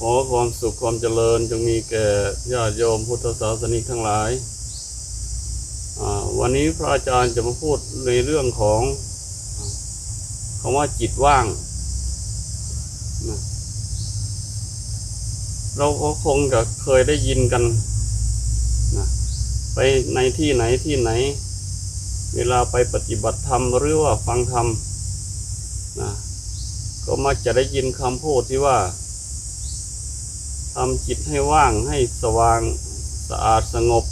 ขอความสุขความเจริญจงมีแก่ญาติโยมพุทธศาสนิกทั้งหลาย วันนี้พระอาจารย์จะมาพูดในเรื่องของอ่าคำว่าจิตว่าง เราก็คงจะเคยได้ยินกันนะไปในที่ไหนที่ไหน เวลาไปปฏิบัติธรรมหรือว่าฟังธรรมนะก็มักจะได้ยินคำพูดที่ว่า ทำจิตให้ว่างให้สว่างสะอาดสงบ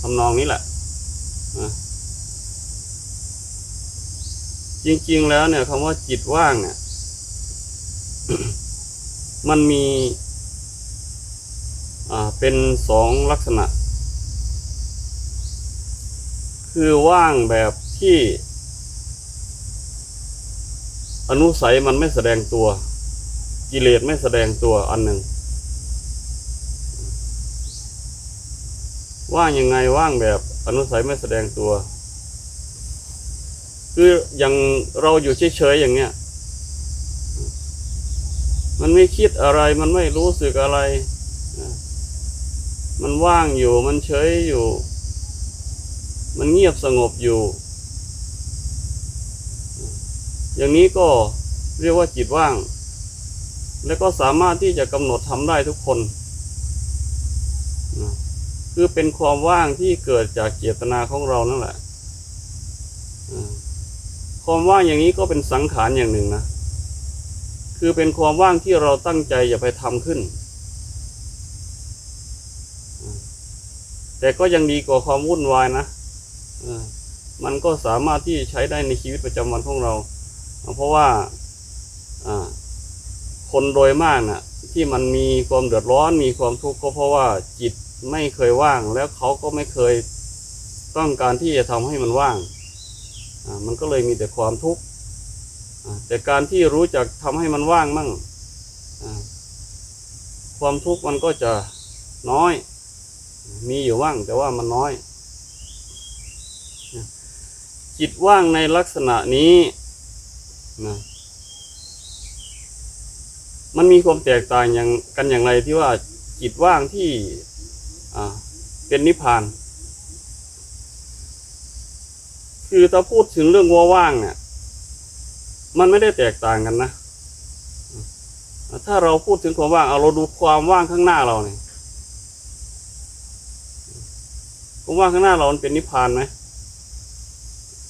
ทำนองนี้แหละจริงๆแล้วเนี่ยคำว่าจิตว่างเนี่ย มันมีอ่าเป็นสองลักษณะ คือว่างแบบที่ อนุสัยมันไม่แสดงตัว กิเลสไม่แสดงตัวอันหนึ่ง ว่างยังไงว่างแบบอนุสัยไม่แสดงตัว คืออย่างเราอยู่เฉยๆอย่างเนี้ย มันไม่คิดอะไรมันไม่รู้สึกอะไร มันว่างอยู่มันเฉยอยู่ มันเงียบสงบอยู่ อย่างนี้ก็เรียกว่าจิตว่าง และก็สามารถที่จะกำหนดทำได้ทุกคนนะคือเป็นความว่างที่เกิดจากเจตนาของเรานั่นแหละความว่างอย่างนี้ก็เป็นสังขารอย่างหนึ่งนะ คือเป็นความว่างที่เราตั้งใจอย่าไปทำขึ้น แต่ก็ยังดีกว่าความวุ่นวายนะมันก็สามารถที่ใช้ได้ในชีวิตประจำวันของเรา เพราะว่า คนโดยมากน่ะ ที่มันมีความเดือดร้อนมีความทุกข์ก็เพราะว่าจิตไม่เคยว่าง แล้วเขาก็ไม่เคยต้องการที่จะทำให้มันว่างมันก็เลยมีแต่ความทุกข์แต่การที่รู้จักทำให้มันว่างมั่งความทุกข์มันก็จะน้อย มีอยู่ว่างแต่ว่ามันน้อย จิตว่างในลักษณะนี้นะ มันมีความแตกต่างอย่างกันอย่างไรที่ว่าจิตว่างที่เป็นนิพพาน คือถ้าพูดถึงเรื่องว่าว่างเนี่ย มันไม่ได้แตกต่างกันนะ ถ้าเราพูดถึงความว่างเอาเราดูความว่างข้างหน้าเราเนี่ยความว่างข้างหน้าเรามันเป็นนิพพานไหม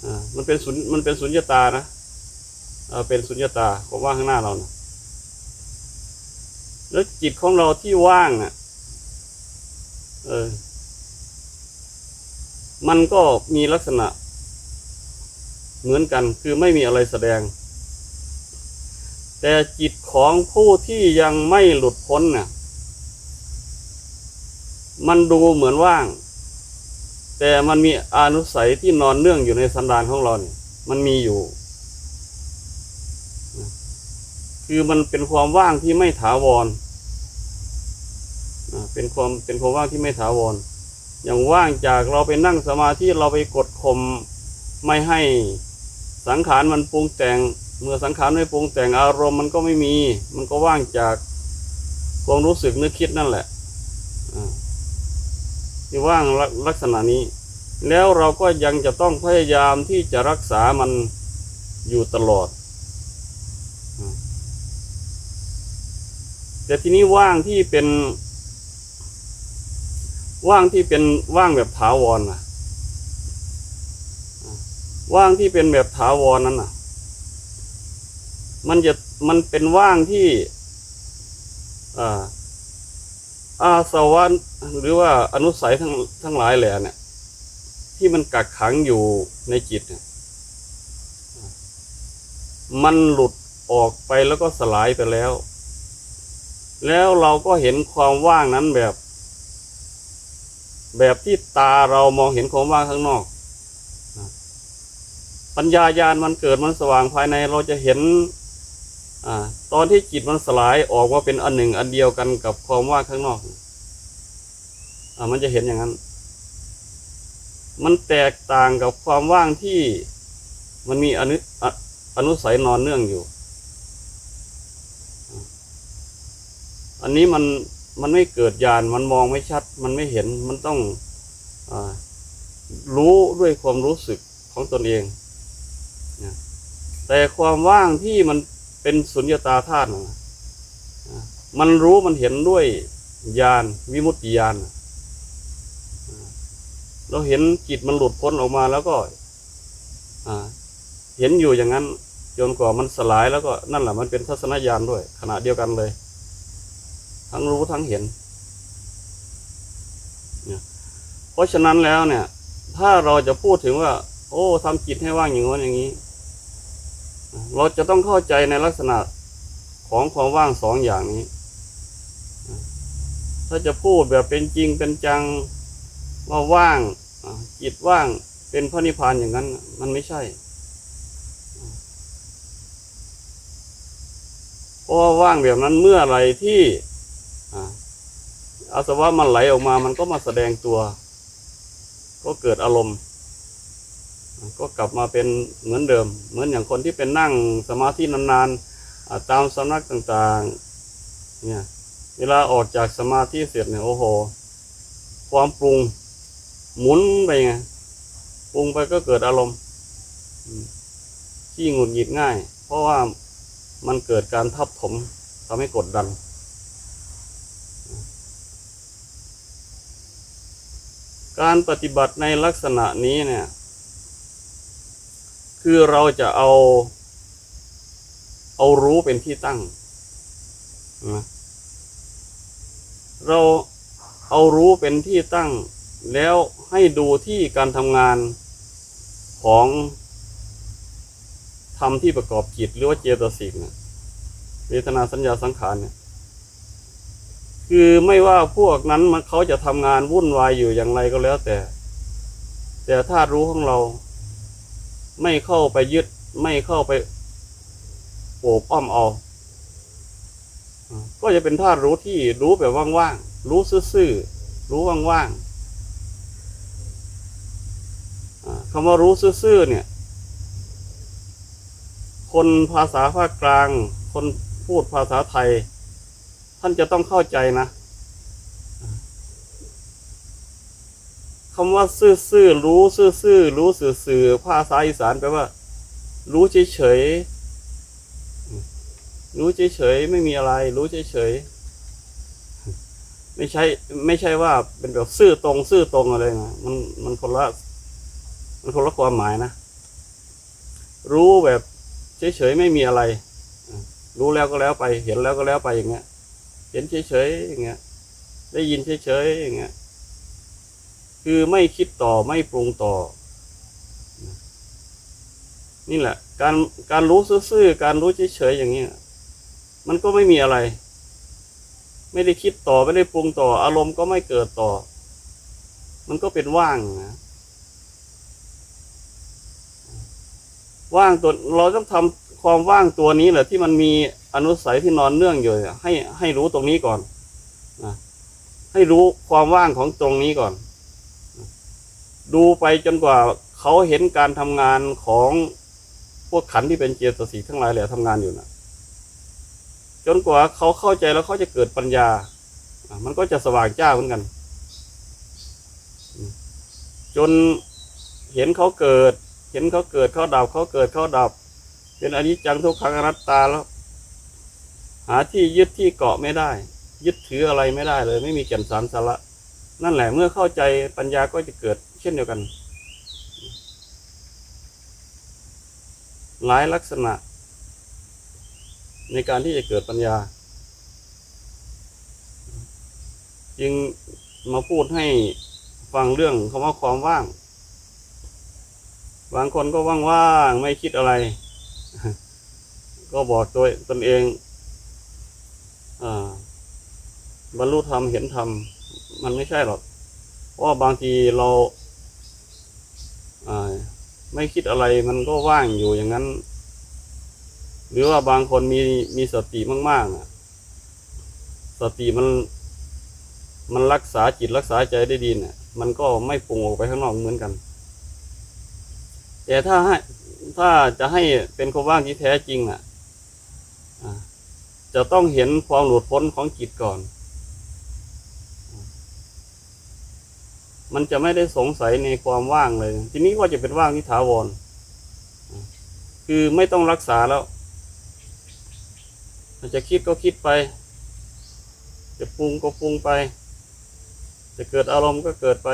อ่า มันเป็นสุญมันเป็นสุญญตานะ อ่า เป็นสุญญตาความว่างข้างหน้าเรานะ แล้วจิตของเราที่ว่างอะ เออ มันก็มีลักษณะ เหมือนกัน คือไม่มีอะไรแสดง แต่จิตของผู้ที่ยังไม่หลุดพ้นน่ะ มันดูเหมือนว่าง แต่มันมีอนุสัยที่นอนเนื่องอยู่ในสันดานของเราเนี่ย มันมีอยู่ คือมันเป็นความว่างที่ไม่ถาวรเป็นความเป็นความว่างที่ไม่ถาวร อย่างว่างจากเราไปนั่งสมาธิเราไปกดข่มไม่ให้สังขารมันปรุงแต่ง เมื่อสังขารไม่ปรุงแต่งอารมณ์มันก็ไม่มี มันก็ว่างจากความรู้สึกนึกคิดนั่นแหละที่ว่างลลักษณะนี้ แล้วเราก็ยังจะต้องพยายามที่จะรักษามันอยู่ตลอด แต่ทีนี้ว่างที่เป็น ว่างที่เป็นว่างแบบถาวรนะอ่าว่างที่เป็นแบบถาวรนั้นนะมันจะมันเป็นว่างที่อาอาสวะหรือว่าอนุสัยทั้งทั้งหลายแหล่เนี่ย ที่มันกักขังอยู่ในจิตเนี่ยมันหลุดออกไปแล้วก็สลายไปแล้ว แล้วเราก็เห็นความว่างนั้นแบบ แบบที่ตาเรามองเห็นความว่างข้างนอก ปัญญายาณมันเกิดมันสว่างภายในเราจะเห็นอตอนที่จิตมันสลายออกมาเป็นอันหนึ่งอันเดียวกันกับความว่างข้างนอกอมันจะเห็นอย่างนั้น มันแตกต่างกับความว่างที่มันมีอนุออนุสัยนอนเนื่องอยู่ อันนี้มันมันไม่เกิดญาณมันมองไม่ชัด มันไม่เห็นมันต้องอรู้ด้วยความรู้สึกของตนเองนะแต่ความว่างที่มันเป็นสุญญตาธาตุมันรู้มันเห็นด้วยญาณวิมุตติญาณเราเห็นจิตมันหลุดพ้นออกมาแล้วก็เห็นอยู่อย่างนั้นจนกว่ามันสลายแล้วก็นั่นแหละมันเป็นทัศนญาณด้วยขณะเดียวกันเลย ทั้งรู้ทั้งเห็นเนี่ยเพราะฉะนั้นแล้วเนี่ย ถ้าเราจะพูดถึงว่า โอ้ทำจิตให้ว่างอย่างนู้นอย่างนี้ เราจะต้องเข้าใจในลักษณะของความว่างสองอย่างนี้ ถ้าจะพูดแบบเป็นจริงเป็นจังว่าว่างจิตว่างเป็นพระนิพพานอย่างนั้น มันไม่ใช่เพราะว่าว่างแบบนั้นเมื่อไรที่ อาสวะมันไหลออกมา มันก็มาแสดงตัว ก็เกิดอารมณ์ ก็กลับมาเป็นเหมือนเดิม เหมือนอย่างคนที่เป็นนั่งสมาธินานๆ ตามสำนักต่างๆ เนี่ย เวลาออกจากสมาธิเสร็จเนี่ยโอ้โห ความปรุงหมุนไปไง ปรุงไปก็เกิดอารมณ์ที่หงุดหงิดง่าย เพราะว่ามันเกิดการทับถมทำให้กดดัน การปฏิบัติในลักษณะนี้เนี่ย คือเราจะเอา เอารู้เป็นที่ตั้งนะเราเอารู้เป็นที่ตั้ง แล้วให้ดูที่การทำงานของธรรมที่ประกอบจิตหรือว่าเจตสิกเนี่ยเวทนาสัญญาสังขารเนี่ย คือไม่ว่าพวกนั้นมันเขาจะทำงานวุ่นวายอยู่อย่างไรก็แล้วแต่ แต่ถ้ารู้ของเรา ไม่เข้าไปยึด ไม่เข้าไปโอบอ้อมเอา ก็จะเป็นธาตุรู้ที่รู้แบบว่างๆ รู้ซื่อๆ รู้ว่างๆคำว่ารู้ซื่อๆ เนี่ย คนภาษาภาคกลาง คนพูดภาษาไทย ท่านจะต้องเข้าใจนะคำว่าซื่อๆรู้ซื่อๆรู้สื่อๆภาษาอีสานแปลว่า รู้เฉยๆรู้เฉยๆไม่มีอะไร รู้เฉยๆไม่ใช่ไม่ใช่ว่าเป็นแบบซื่อตรง ซื่อตรงอะไรนะมันมันคนละมันคนละความหมายนะ รู้แบบเฉยๆไม่มีอะไร รู้แล้วก็แล้วไป เห็นแล้วก็แล้วไปอย่างเงี้ย เห็นเฉยๆอย่างเงี้ย ได้ยินเฉยๆอย่างเงี้ย คือไม่คิดต่อไม่ปรุงต่อ นี่แหละ การการรู้ซื่อๆการรู้เฉยๆอย่างเงี้ย มันก็ไม่มีอะไร ไม่ได้คิดต่อไม่ได้ปรุงต่อ อารมณ์ก็ไม่เกิดต่อ มันก็เป็นว่างนะว่างตัวเราต้องทำความว่างตัวนี้แหละที่มันมี อนุสัยที่นอนเนื่องอยู่ให้ให้รู้ตรงนี้ก่อนนะให้รู้ความว่างของตรงนี้ก่อน ดูไปจนกว่าเขาเห็นการทำงานของพวกขันที่เป็นเจตสิกทั้งหลายแหละทำงานอยู่นะจนกว่าเขาเข้าใจแล้วเขาจะเกิดปัญญา มันก็จะสว่างจ้าเหมือนกัน จนเห็นเขาเกิด เห็นเขาเกิดเขาดับเขาเกิดเขาดับ เป็นอนิจจังทุกขังอนัตตาแล้วาที่ยึดที่เกาะไม่ได้ ยึดถืออะไรไม่ได้เลย ไม่มีแก่นสารสาระ นั่นแหละเมื่อเข้าใจปัญญาก็จะเกิดเช่นเดียวกัน หลายลักษณะ ในการที่จะเกิดปัญญา จึงมาพูดให้ฟังเรื่องคำว่าความว่าง บางคนก็ว่างๆไม่คิดอะไร ก็บอกตัวตนเอง บรรลุธรรมเห็นธรรม มันไม่ใช่หรอกเพราะบางทีเราไม่คิดอะไรมันก็ว่างอยู่อย่างนั้น หรือว่าบางคนมีมีสติมากๆนะสติมันมันรักษาจิตรักษาใจได้ดีเนี่ยมันก็ไม่ปรุงออกไปข้างนอกเหมือนกัน แต่ถ้าให้ถ้าจะให้เป็นความว่างที่แท้จริงอะอ่า จะต้องเห็นความหลุดพ้นของจิตก่อน มันจะไม่ได้สงสัยในความว่างเลย ทีนี้ว่าจะเป็นว่างที่ถาวร คือไม่ต้องรักษาแล้วจะคิดก็คิดไป จะปรุงก็ปรุงไป จะเกิดอารมณ์ก็เกิดไป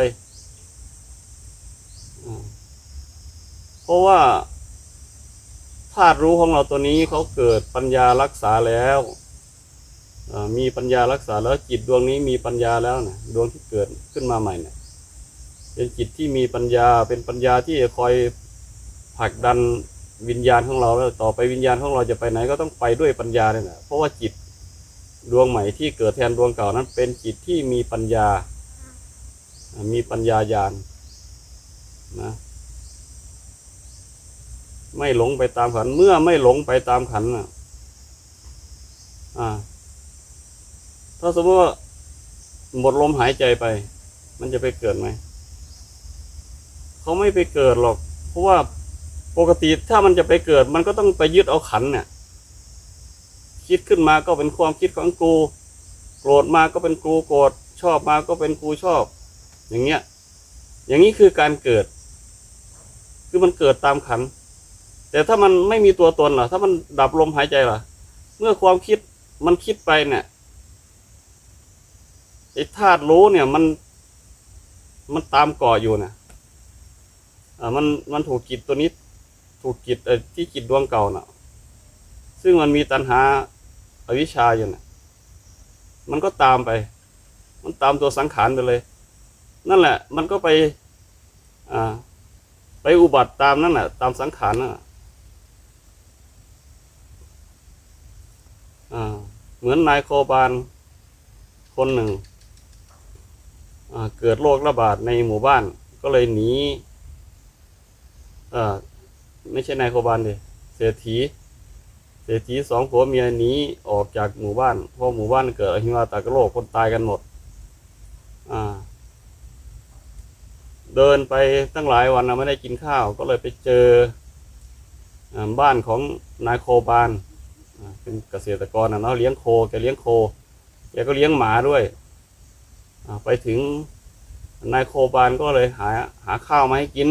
เพราะว่า ธาตุรู้ของเราตัวนี้เขาเกิดปัญญารักษาแล้วมีปัญญารักษาแล้วจิตดวงนี้มีปัญญาแล้วนะดวงที่เกิดขึ้นมาใหม่เนี่ยเป็นจิตที่มีปัญญาเป็นปัญญาที่คอยผลักดันวิญญาณของเราแล้วต่อไปวิญญาณของเราจะไปไหนก็ต้องไปด้วยปัญญาเนี่ยนะเพราะว่าจิตดวงใหม่ที่เกิดแทนดวงเก่านั้น เป็นจิตที่มีปัญญา มีปัญญาญาณนะ ไม่หลงไปตามขัน เมื่อไม่หลงไปตามขันน่ะ อ่า ถ้าสมมติว่าหมดลมหายใจไป มันจะไปเกิดไหม เขาไม่ไปเกิดหรอก เพราะว่าปกติถ้ามันจะไปเกิด มันก็ต้องไปยึดเอาขันเนี่ย คิดขึ้นมาก็เป็นความคิดของกู โกรธมาก็เป็นกูโกรธ ชอบมาก็เป็นกูชอบ อย่างเงี้ย อย่างนี้คือการเกิด คือมันเกิดตามขัน แต่ถ้ามันไม่มีตัวตนล่ะ ถ้ามันดับลมหายใจล่ะ เมื่อความคิดมันคิดไปเนี่ยไอ้ธาตุรู้เนี่ยมัน มันตามก่ออยู่เนะอ่ามันมันถูกจิตตัวนี้ถูกจิตเอ่อที่จิตดวงเก่าเน่ะซึ่งมันมีตัณหาอวิชชาอยู่น่ะมันก็ตามไป มันตามตัวสังขารไปเลย นั่นแหละ มันก็ไป อ่า ไปอุบัติตามนั่นแหละตามสังขารนั่นแหละอ่า เหมือนนายโคบาลคนหนึ่ง เกิดโรคระบาดในหมู่บ้านก็เลยหนีไม่ใช่นายโคบาลดิเศรษฐีเศรษฐีสองผัวเมียหนีออกจากหมู่บ้าน เพราะหมู่บ้านเกิดอหิวาตากโรคคนตายกันหมดเดินไปตั้งหลายวันนะไม่ได้กินข้าว ก็เลยไปเจออบ้านของนายโคบานอ่า เป็นเกษตรกรนะเนาะเลี้ยงโคแกเลี้ยงโคแกก็เลี้ยงหมาด้วยไปถึงนายโคบานก็เลยหาหาข้าวมาให้กิน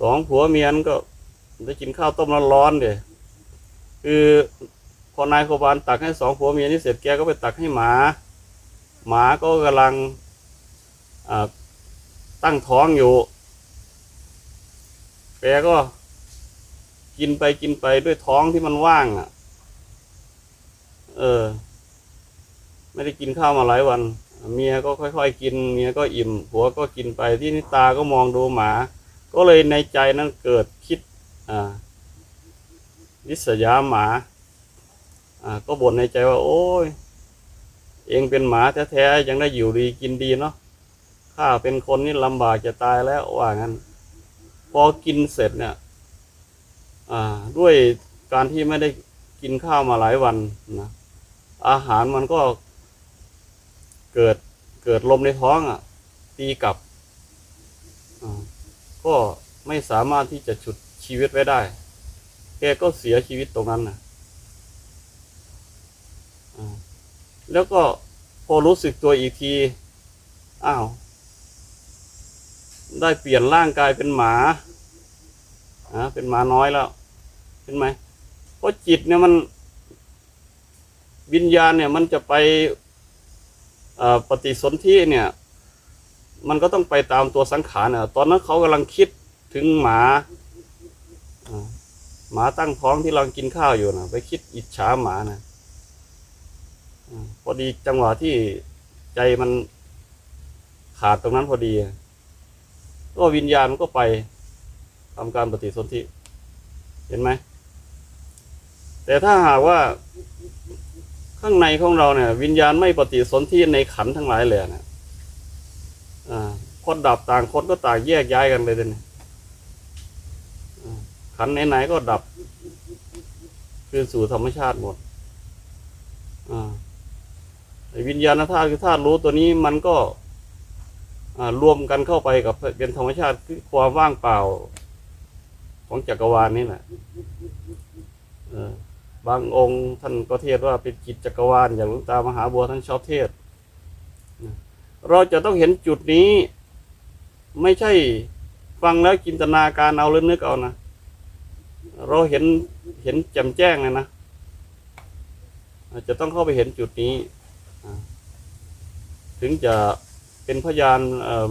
สองผัวเมียนก็ได้กินข้าวต้มร้อนๆเดี๋ยคือพอนายโคบานตักให้สองผัวเมียนี่เสร็จแกก็ไปตักให้หมา หมาก็กำลังตั้งท้องอยู่แกก็ กินไปกินไปด้วยท้องที่มันว่างอะ เออ ไม่ได้กินข้าวมาหลายวัน เมียก็ค่อยๆกิน เมียก็อิ่มผัวก็กินไปที่นิตาก็มองดูหมา ก็เลยในใจนั้นเกิดคิด อ่าวิสยาหมา อ่า ก็บ่นในใจว่า โอ้ย เองเป็นหมาแท้ๆยังได้อยู่ดีกินดีเนาะข้าเป็นคนนี่ลำบากจะตายแล้วว่างั้น พอกินเสร็จเนี่ย ด้วยการที่ไม่ได้กินข้าวมาหลายวันนะอาหารมันก็เกิดเกิดลมในท้องอะ ตีกลับก็ไม่สามารถที่จะฉุดชีวิตไว้ได้ แกก็เสียชีวิตตรงนั้นนะแล้วก็พอรู้สึกตัวอีกที อ้าว ได้เปลี่ยนร่างกายเป็นหมา อ่าเป็นหมาน้อยแล้วเห็นไหมเพราะจิตเนี่ยมันวิญญาณเนี่ยมันจะไปปฏิสนธิเนี่ย มันก็ต้องไปตามตัวสังขารน่ะตอนนั้นเขากำลังคิดถึงหมาหมาตั้งท้องที่เรากินข้าวอยู่นะไปคิดอิจฉาหมานะอ่าพอดีจังหวะที่ใจมันขาดตรงนั้นพอดีก็วิญญาณมันก็ไป ทำการปฏิสนธิเห็นไหมแต่ถ้าหากว่าข้างในของเราเนี่ย วิญญาณไม่ปฏิสนธิในขันทั้งหลายเลยนะอ่าคนดับต่างคนก็ต่างแยกย้ายกันเลยเดยวนี่อ่าขันไหนๆก็ดับ คืนสู่ธรรมชาติหมดวิญญาณธาตุคือธาตุรู้ตัวนี้มันก็รวมกันเข้าไปกับเป็นธรรมชาติคือความว่างเปล่า ของจักรวาลนี่แหละบางองค์ท่านก็เทศว่าเป็นกิจจักรวาลอย่างหลวงตามหาบัวท่านชอบเทศ เราจะต้องเห็นจุดนี้ ไม่ใช่ฟังแล้วจินตนาการเอาหรือนึกเอานะเราเห็นเห็นแจ่มแจ้งเลยนะจะต้องเข้าไปเห็นจุดนี้ ถึงจะเป็นพยาน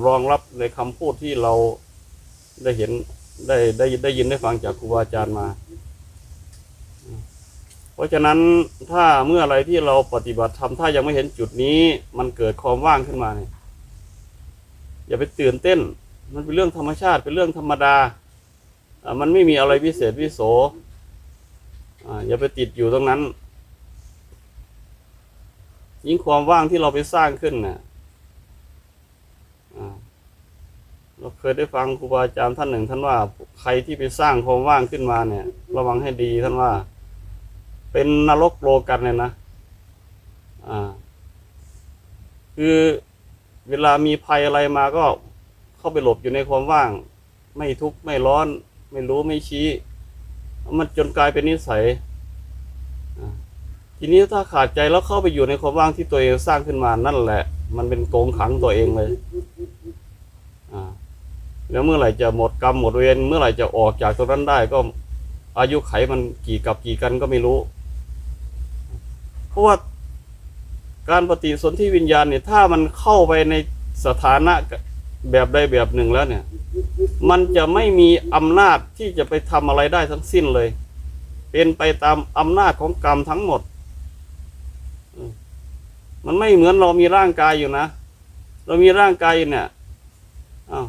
รองรับในคำพูดที่เราได้เห็น ได้ได้ได้ยินได้ฟังจากครูบาอาจารย์มา เพราะฉะนั้นถ้าเมื่ออะไรที่เราปฏิบัติทำถ้ายังไม่เห็นจุดนี้ มันเกิดความว่างขึ้นมาเนี่ยอย่าไปตื่นเต้น มันเป็นเรื่องธรรมชาติเป็นเรื่องธรรมดามันไม่มีอะไรพิเศษวิโสอย่าไปติดอยู่ตรงนั้น ยิ่งความว่างที่เราไปสร้างขึ้นน่ะา เราเคยได้ฟังครูบาอาจารย์ท่านหนึ่ง ท่านว่า ใครที่ไปสร้างความว่างขึ้นมาเนี่ย ระวังให้ดีท่านว่า เป็นนรกโลกันเลยนะอ่า คือเวลามีภัยอะไรมาก็เข้าไปหลบอยู่ในความว่าง ไม่ทุกข์ไม่ร้อน ไม่รู้ไม่ชี้ มันจนกลายเป็นนิสัยทีนี้ถ้าขาดใจแล้วเข้าไปอยู่ในความว่างที่ตัวเองสร้างขึ้นมานั่นแหละ มันเป็นโกงขังตัวเองเลย แล้วเมื่อไหร่จะหมดกรรมหมดเวรเมื่อไหร่จะออกจากตรงนั้นได้ก็อายุไขมันกี่กับกี่กันก็ไม่รู้ เพราะว่าการปฏิสนธิวิญญาณเนี่ย ถ้ามันเข้าไปในสถานะแบบใดแบบหนึ่งแล้วเนี่ย มันจะไม่มีอำนาจที่จะไปทำอะไรได้ทั้งสิ้นเลย เป็นไปตามอำนาจของกรรมทั้งหมดมมันไม่เหมือนเรามีร่างกายอยู่นะ เรามีร่างกายอยู่เนี่ยอ้าว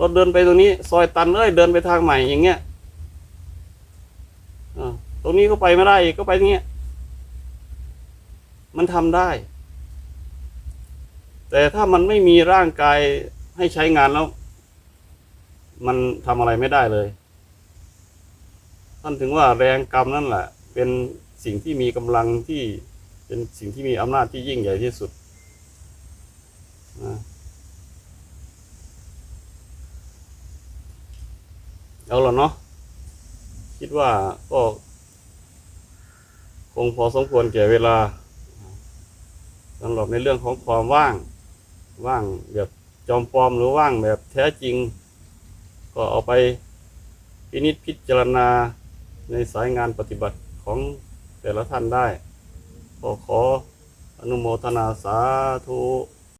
เราเดินไปตรงนี้ ซอยตันเอ้ยเดินไปทางใหม่อย่างเงี้ยตรงนี้ก็ไปไม่ได้อีกก็ไปอย่างเงี้ยมันทำได้ แต่ถ้ามันไม่มีร่างกายให้ใช้งานแล้ว มันทำอะไรไม่ได้เลย ท่านถึงว่าแรงกรรมนั่นแหละ เป็นสิ่งที่มีกำลังที่เป็นสิ่งที่มีอำนาจที่ยิ่งใหญ่ที่สุดนะ เอาละเนาะคิดว่าก็คงพอสมควรแก่เวลาสำหรับในเรื่องของความว่าง ว่างแบบจอมปลอมหรือว่างแบบแท้จริง ก็เอาไปพินิจพิจารณาในสายงานปฏิบัติของแต่ละท่านได้ ก็ขออนุโมทนาสาธุ